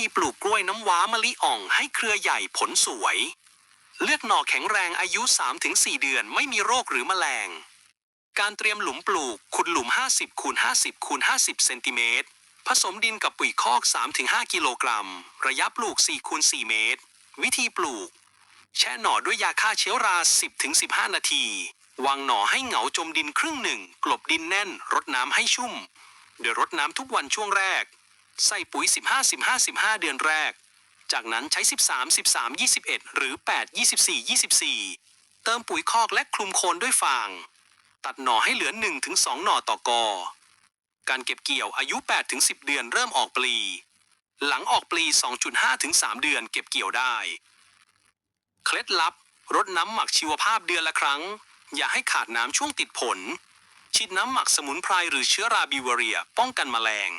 ธีปลูกกล้วยน้ำว้ามะลิอ่องให้เครือใหญ่ผลสวย เลือกหน่อแข็งแรงอายุ 3-4 เดือนไม่มีโรคหรือแมลง การเตรียมหลุมปลูกขุดหลุม 50คูณ50คูณ50เซนติเมตรผสมดินกับปุ๋ยคอก 3-5 กิโลกรัม ระยะปลูก4คูณ4เมตร วิธีปลูก แช่หน่อด้วยยาฆ่าเชื้อรา 10-15 นาที วางหน่อให้เหงาจมดินครึ่งหนึ่ง กลบดินแน่น รดน้ำให้ชุ่ม โดยรดน้ำทุกวันช่วงแรก ใส่ปุ๋ย 15-15-15 เดือนแรก จากนั้นใช้ 13-13-21 หรือ 8-24-24 เติมปุ๋ยคอกและคลุมโคนด้วยฟาง ตัดหน่อให้เหลือ 1-2 หน่อต่อกอ การเก็บเกี่ยวอายุ 8-10 เดือนเริ่มออกปลี หลังออกปลี 2.5-3 เดือนเก็บเกี่ยวได้ เคล็ดลับรดน้ำหมักชีวภาพเดือนละครั้ง อย่าให้ขาดน้ำช่วงติดผลฉีดน้ำหมักสมุนไพรหรือเชื้อราบิวเรีย ป้องกันแมลง